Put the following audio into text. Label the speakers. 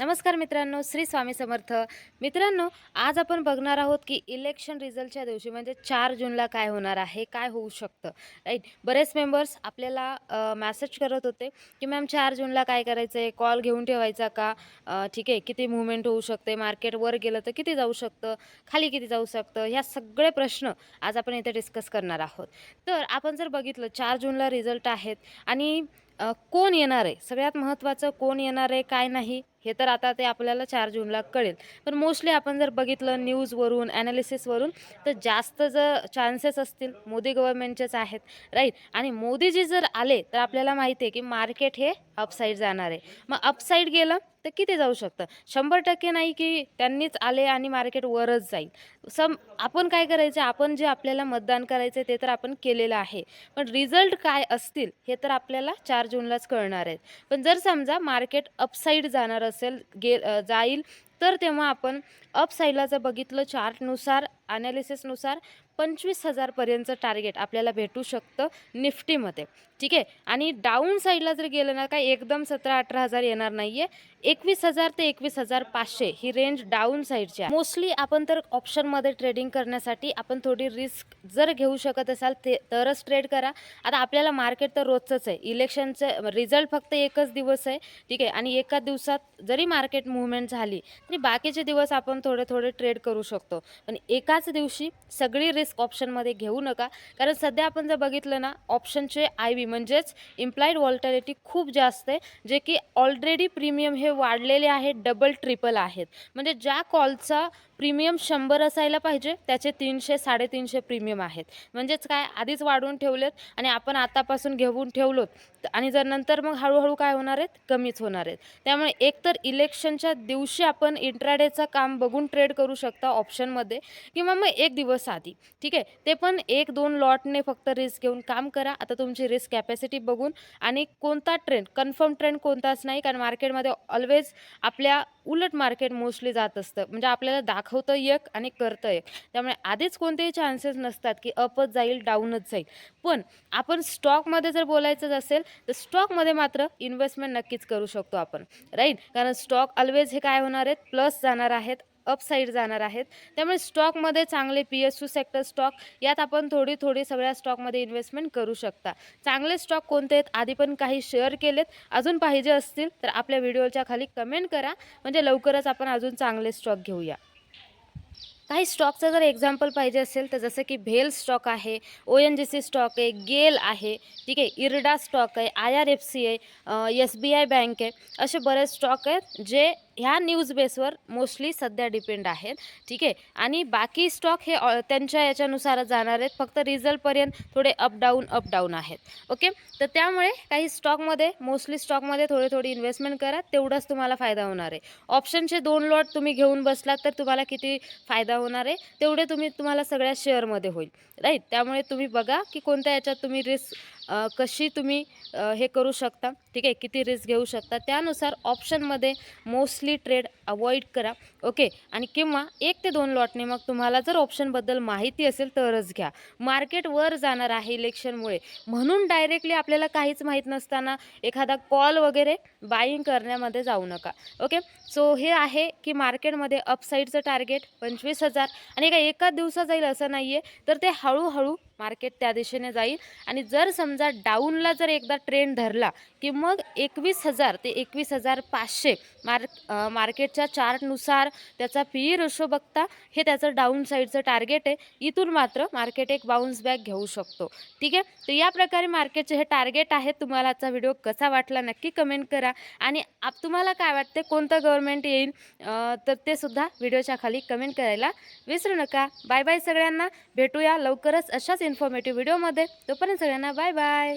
Speaker 1: नमस्कार मित्रांनो श्री स्वामी समर्थ. मित्रांनो आज आपण बघणार आहोत की इलेक्शन रिझल्टच्या दिवशी म्हणजे चार जूनला काय होणार आहे काय होऊ शकतं राईट बरेच मेंबर्स आपल्याला मॅसेज करत होते की मॅम चार जूनला काय करायचं आहे कॉल घेऊन ठेवायचा का? ठीक आहे किती मुवमेंट होऊ शकते? मार्केट वर गेलं तर किती जाऊ शकतं? खाली किती जाऊ शकतं? ह्या सगळे प्रश्न आज आपण इथे डिस्कस करणार आहोत. तर आपण जर बघितलं चार जूनला रिझल्ट आहेत आणि कोण येणार आहे? सगळ्यात महत्त्वाचं कोण येणार आहे काय नाही? हे तर आता ते आपल्याला चार जूनला कळेल. पण मोस्टली आपण जर बघितलं न्यूजवरून ॲनालिसिसवरून तर जास्त जर चान्सेस असतील मोदी गव्हर्नमेंटचेच आहेत राईट आणि मोदीजी जर आले तर आपल्याला माहिती आहे की मार्केट हे अपसाईड जाणार आहे. मग अपसाईड गेलं तर किती जाऊ शकतं. शंभर टक्के नाही की त्यांनीच आले आणि मार्केट वरच जाईल. सम आपण काय करायचं आपण जे आपल्याला मतदान करायचं ते तर आपण केलेलं आहे. पण रिझल्ट काय असतील हे तर आपल्याला चार जूनलाच कळणार आहेत. पण जर समजा मार्केट अपसाईड जाणार असेल गे जाईल तर तेव्हा आपण अपसाईडला जर बघितलं चार्टनुसार ॲनालिसिसनुसार पंचवीस हजारपर्यंतचं टार्गेट आपल्याला भेटू शकतं निफ्टीमध्ये. ठीक आहे? आणि डाऊन साईडला जर गेलं ना काय एकदम सतरा अठरा हजार येणार नाही आहे एकवीस हजार ते एकवीस हजार पाचशे ही रेंज डाऊन साईडची आहे. मोस्टली आपण तर ऑप्शनमध्ये ट्रेडिंग करण्यासाठी आपण थोडी रिस्क जर घेऊ शकत असाल ते तरच ट्रेड करा. आता आपल्याला मार्केट तर रोजचंच आहे. इलेक्शनचं रिझल्ट फक्त एकच दिवस आहे ठीक आहे? आणि एका दिवसात जरी मार्केट मुवमेंट झाली तरी बाकीचे दिवस आपण थोडे थोडे ट्रेड करू शकतो. पण एकाच दिवशी सगळी रिस्क ऑप्शनमध्ये घेऊ नका. कारण सध्या आपण जर बघितलं ना ऑप्शनचे आय बी म्हणजेच इम्प्लाईड वॉल्टॅलिटी खूप जास्त आहे जे की ऑलरेडी प्रीमियम हे वाढलेले आहेत डबल ट्रिपल आहेत. म्हणजे ज्या कॉलचा प्रीमियम शंभर असायला पाहिजे त्याचे तीनशे साडेतीनशे प्रीमियम आहेत. म्हणजेच काय? आधीच वाढवून ठेवलेत आणि आपण आतापासून घेऊन ठेवलोत. आणि जर नंतर मग हळूहळू काय होणार आहेत? कमीच होणार आहेत. त्यामुळे एकतर इलेक्शनच्या दिवशी आपण इंट्राडेचं काम बघून ट्रेड करू शकता ऑप्शनमध्ये किंवा मग एक दिवस आधी. ठीक आहे? ते पण एक दोन लॉटने फक्त रिस्क घेऊन काम करा. आता तुमची रिस्क कॅपॅसिटी बघून आणि कोणता ट्रेंड कन्फर्म ट्रेंड कोणताच नाही कारण मार्केटमध्ये ऑलवेज आपल्या उलट मार्केट मोस्टली जात असतं. म्हणजे आपल्याला दाखवतं एक आणि करतं एक. त्यामुळे आधीच कोणतेही चान्सेस नसतात की अपच जाईल डाऊनच जाईल. पण आपण स्टॉकमध्ये जर बोलायचंच असेल तर स्टॉकमध्ये मात्र इन्व्हेस्टमेंट नक्कीच करू शकतो आपण. राईट कारण स्टॉक ऑलवेज हे काय होणार आहेत? प्लस जाणार आहेत अपसाईड जाणार आहेत. त्यामुळे स्टॉकमध्ये चांगले P S U sector stock यात आपण थोडी थोडी सगळ्या स्टॉकमध्ये इन्व्हेस्टमेंट करू शकता. चांगले स्टॉक कोणते आहेत? आधी पण काही शेअर केलेत. अजून पाहिजे असतील तर आपल्या व्हिडिओच्या खाली कमेंट करा. म्हणजे लवकरच आपण अजून चांगले स्टॉक घेऊया. काही स्टॉकचं जर एक्झाम्पल पाहिजे असेल तर जसं की भेल स्टॉक आहे O N G C stock आहे गेल आहे ठीक आहे इरडा स्टॉक आहे आय आर एफ सी आहे एस बी आय बँक आहे असे बरेच स्टॉक आहेत जे ह्या न्यूज बेसवर मोस्टली सध्या डिपेंड आहेत. ठीक आहे? आणि बाकी स्टॉक हे ऑ- त्यांच्या याच्यानुसारच जाणार आहेत. फक्त रिझल्टपर्यंत थोडे अप डाऊन आहेत. ओके तर त्यामुळे काही स्टॉकमध्ये मोस्टली स्टॉकमध्ये थोडी थोडी इन्व्हेस्टमेंट करा. तेवढाच तुम्हाला फायदा होणार आहे. ऑप्शनचे दोन लॉट तुम्ही घेऊन बसलात तर तुम्हाला किती फायदा होणार आहे? तेवढे तुम्ही तुम्हाला सगळ्या शेअरमध्ये होईल. राईट त्यामुळे तुम्ही बघा की कोणत्या याच्यात तुम्ही रिस्क कशी तुम्ही हे करू शकता. ठीक आहे? किती रिस्क घेऊ शकता. त्यानुसार ऑप्शनमध्ये मोस्टली ट्रेड अवॉइड करा. ओके आणि किंवा एक ते दोन लॉटने मग तुम्हाला जर ऑप्शनबद्दल माहिती असेल तरच घ्या. मार्केट वर जाणार आहे इलेक्शनमुळे म्हणून डायरेक्टली आपल्याला काहीच माहीत नसताना एखादा कॉल वगैरे बाईंग करण्यामध्ये जाऊ नका. ओके सो हे आहे की मार्केटमध्ये अपसाईडचं टार्गेट पंचवीस हजार. आणि काय एका दिवसा जाईल असं नाही आहे तर ते हळूहळू मार्केट त्या दिशेने जाईल. आणि जर समजा डाऊनला जर एकदा ट्रेंड धरला की मग एकवीस हजार ते एकवीस हजार पाचशे मार्क मार्केटच्या चार्टनुसार त्याचा पी ई रेशो बघता हे त्याचं डाऊन साईडचं टार्गेट आहे. इथून मात्र मार्केट एक बाउन्स बॅक घेऊ शकतो. ठीक आहे? तर या प्रकारे मार्केटचे हे टार्गेट आहेत. तुम्हाला आजचा व्हिडिओ कसा वाटला नक्की कमेंट करा. आणि आप तुम्हाला काय वाटते? कोणतं गव्हर्नमेंट येईल? तर ते सुद्धा व्हिडिओच्या खाली कमेंट करायला विसरू नका. बाय बाय सगळ्यांना. भेटूया लवकरच अशाच इन्फॉर्मेटिव्ह व्हिडिओमध्ये तोपर्यंत सगळ्यांना बाय बाय